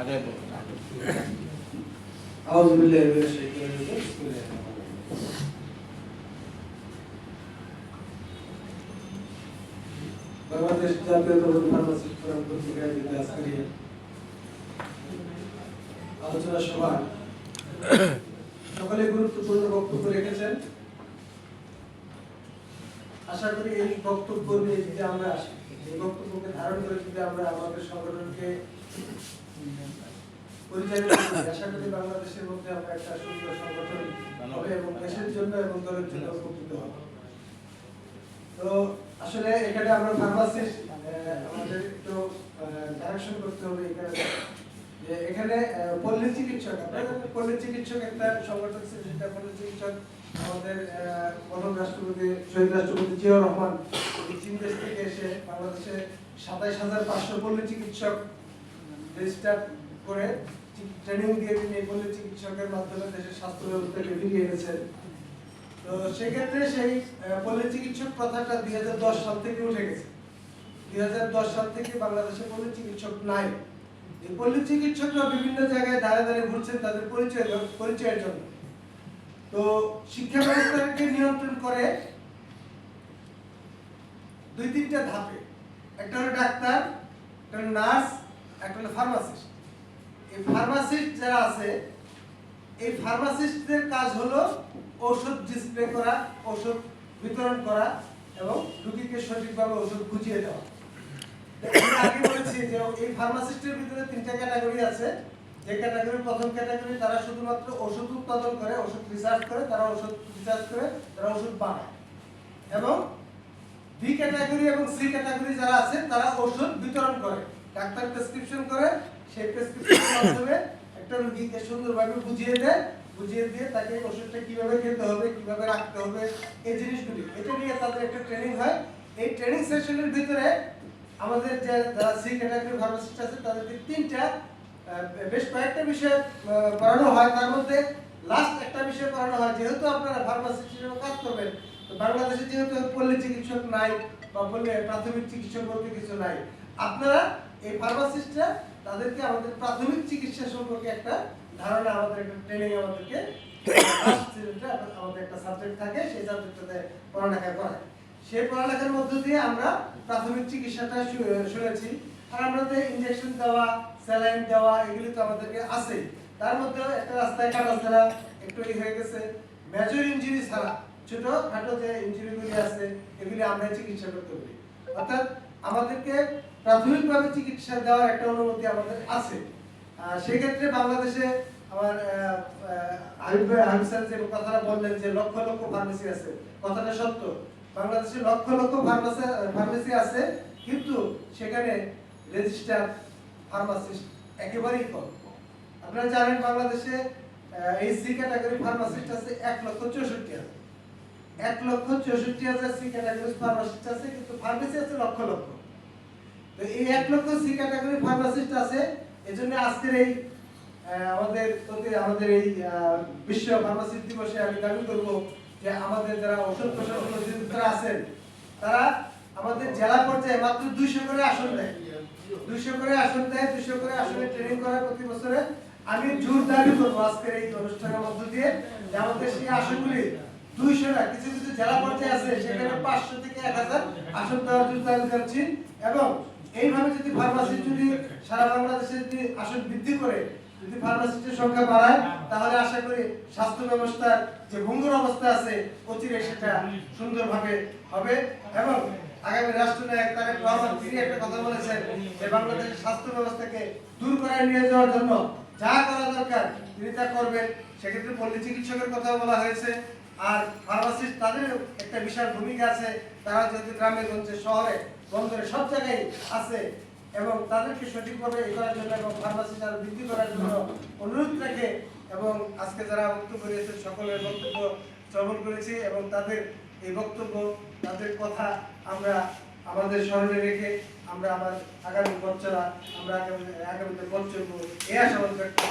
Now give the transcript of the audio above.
আগে বলুন আগে। أعوذ بالله من الشيطان الرجيم بسم الله الرحمن الرحيم বাংলাদেশ জাতীয়তাবাদী ফার্মাসিস্ট ফোরাম কর্তৃক আয়োজিত আজকের এই আলোচনা সভা সকলে গুরুত্বপূর্ণ বক্তব্য রেখেছেন আশা করি এই বক্তব্য নিয়ে যদি আমরা এই বক্তব্যকে ধারণ করে যদি আমরা আমাদের সংগঠনকে এখানে আমরা ফার্মাসিস্ট আমাদের একটু পল্লী চিকিৎসক একটা সংগঠন ছিল পল্লী চিকিৎসক আমাদের প্রথম রাষ্ট্রপতি শহীদ রাষ্ট্রপতি জিয়াউর রহমান চীন দেশ থেকে এসে বাংলাদেশে সাতাইশ হাজার পাঁচশো পল্লী চিকিৎসক রেজিস্টার করে ট্রেনিং দিয়ে তিনি পল্লী চিকিৎসকের মাধ্যমে দেশের স্বাস্থ্য ব্যবস্থাকে ফিরিয়ে এনেছেন। তো সেক্ষেত্রে সেই পল্লী চিকিৎসক প্রথাটা দুই সাল থেকে উঠে গেছে। দুই সাল থেকে বাংলাদেশে পল্লী চিকিৎসক নাই। পল্লী চিকিৎসকরা বিভিন্ন জায়গায় দাঁড়ে দাঁড়িয়ে ঘুরছেন, তাদের পরিচয় পরিচয়ের জন্য। তো শিক্ষা ব্যবস্থাকে নিয়ন্ত্রণ করে দুই তিনটা ধাপে। একটা হলো ডাক্তার, একটা নার্স একটা হলো ফার্মাসিস্ট এই ফার্মাসিস্ট যারা আছে, এই ফার্মাসিস্টদের কাজ হলো ঔষধ ডিসপ্লে করা, ঔষধ বিতরণ করা এবং রোগীকে সঠিকভাবে ওষুধ বুঝিয়ে দেওয়া। আগে বলেছি যে এই ফার্মাসিস্টের ভিতরে তিনটা ক্যাটাগরি আছে। যে ক্যাটাগরি প্রথম ক্যাটাগরি তারা শুধুমাত্র ওষুধ উৎপাদন করে ওষুধ রিসার্চ করে, তারা ওষুধ রিসার্চ করে, তারা ওষুধ বানায়। এবং বি ক্যাটাগরি এবং সি ক্যাটাগরি যারা আছে, তারা ওষুধ বিতরণ করে। ডাক্তার প্রেসক্রিপশন করে, সেই প্রেসক্রিপশনের মাধ্যমে একটা রোগীকে সুন্দরভাবে বুঝিয়ে দেয়, বুঝিয়ে দিয়ে তাকে ওষুধটা কীভাবে খেতে হবে, কীভাবে রাখতে হবে, এই জিনিসগুলি। এটা নিয়ে তাদের একটা ট্রেনিং হয়। এই ট্রেনিং সেশনের ভিতরে আমাদের যে যারা সি ক্যাটাগরি ফার্মাসিস্ট আছে, তাদেরকে তিনটা বেশ কয়েকটা বিষয় পড়ানো হয়। তার মধ্যে লাস্ট একটা বিষয় পড়ানো হয়, যেহেতু আপনারা ফার্মাসিস্ট হিসেবে কাজ করবেন, তো বাংলাদেশে যেহেতু পল্লী চিকিৎসক নাই বা বললে প্রাথমিক চিকিৎসক বলতে কিছু নাই, আপনারা এই ফার্মাসিস্টরা তাদেরকে আমাদের প্রাথমিক চিকিৎসা সম্পর্কে একটা ধারণা আমাদের, একটা ট্রেনিং আমাদেরকে আমাদের একটা সাবজেক্ট থাকে, সেই সাবজেক্টটাতে পড়ালেখা করায়। সেই পড়ালেখার মধ্য দিয়ে আমরা প্রাথমিক চিকিৎসাটা শুনেছি। আর আমাদের ইনজেকশন দেওয়া স্যালাইন দেওয়া, এগুলি তো আমাদেরকে আছে। তার মধ্যে একটা রাস্তায় কাটা ছাড়া একটু ই হয়ে গেছে। মেজর ইনজুরি ছাড়া ছোট খাটো যে ইনজুরিগুলি আছে, এগুলি আমরা চিকিৎসা করতে পারি। অর্থাৎ আমাদেরকে প্রাথমিকভাবে চিকিৎসা দেওয়ার একটা অনুমতি আমাদের আছে। সেক্ষেত্রে বাংলাদেশে আমার হাবিব যে কথাটা বললেন যে লক্ষ লক্ষ ফার্মেসি আছে, কথাটা সত্য। বাংলাদেশে লক্ষ লক্ষ ফার্মাসি ফার্মেসি আছে, কিন্তু সেখানে রেজিস্টার ফার্মাসিস্ট একেবারেই কম। আপনারা জানেন বাংলাদেশে এই সি ক্যাটাগরি ফার্মাসিস্ট আছে এক লক্ষ চৌষট্টি হাজার। এক লক্ষ চৌষট্টি হাজার সি ক্যাটাগরি ফার্মাসিস্ট আছে, কিন্তু ফার্মেসি আছে লক্ষ লক্ষ। তো এই এক লক্ষ সি ক্যাটাগরি ফার্মাসিস্ট আছে, এজন্য আজকের এই আমাদের প্রতি, আমাদের এই বিশ্ব ফার্মাসিস্ট দিবসে আমি দাবি করব যে আমাদের যারা ওষুধ প্রশাসন অধিদপ্তর আছেন, তারা আমাদের জেলা পর্যায়ে মাত্র দুইশো করে আসন দেয়। দুইশো করে আসন দেয়, দুইশো করে আসনে ট্রেনিং করে প্রতি বছরে আমি জোর দাবি করব আজকের এই অনুষ্ঠানের মধ্য দিয়ে যে আমাদের সেই আসনগুলি দুইশো না, কিছু কিছু জেলা পর্যায়ে আছে, সেখানে পাঁচশো থেকে এক হাজার আসন দেওয়ার জন্য এবং এইভাবে যদি ফার্মাসি যদি সারা বাংলাদেশে যদি আসন বৃদ্ধি করে, যদি ফার্মাসিস্টের সংখ্যা বাড়ায়, তাহলে আশা করি স্বাস্থ্য ব্যবস্থার যে ভঙ্গুর অবস্থা আছে, অচিরে সেটা সুন্দরভাবে হবে। এবং আগামী রাষ্ট্রনায়ক তিনি একটা কথা বলেছেন যে বাংলাদেশের স্বাস্থ্য ব্যবস্থাকে দূর করায় নিয়ে যাওয়ার জন্য যা করা দরকার, তিনি তা করবেন। সেক্ষেত্রে পল্লী চিকিৎসকের কথা বলা হয়েছে। আর ফার্মাসিস্ট তাদের একটা বিশাল ভূমিকা আছে। তারা যেহেতু গ্রামে গঞ্জে শহরে, বন্দরে সব জায়গায় আছে এবং তাদেরকে সঠিকভাবে এ করার জন্য এবং ফার্মাসিস্ট আরও বৃদ্ধি করার জন্য অনুরোধ রেখে এবং আজকে যারা বক্তব্য দিয়েছেন, সকলের বক্তব্য শ্রবণ করেছি এবং তাদের এই বক্তব্য, তাদের কথা আমরা আমাদের স্মরণে রেখে আমরা আমার আগামী পথ আমরা আগামী আগামীতে চলবো। এই আশাবাদ ব্যক্ত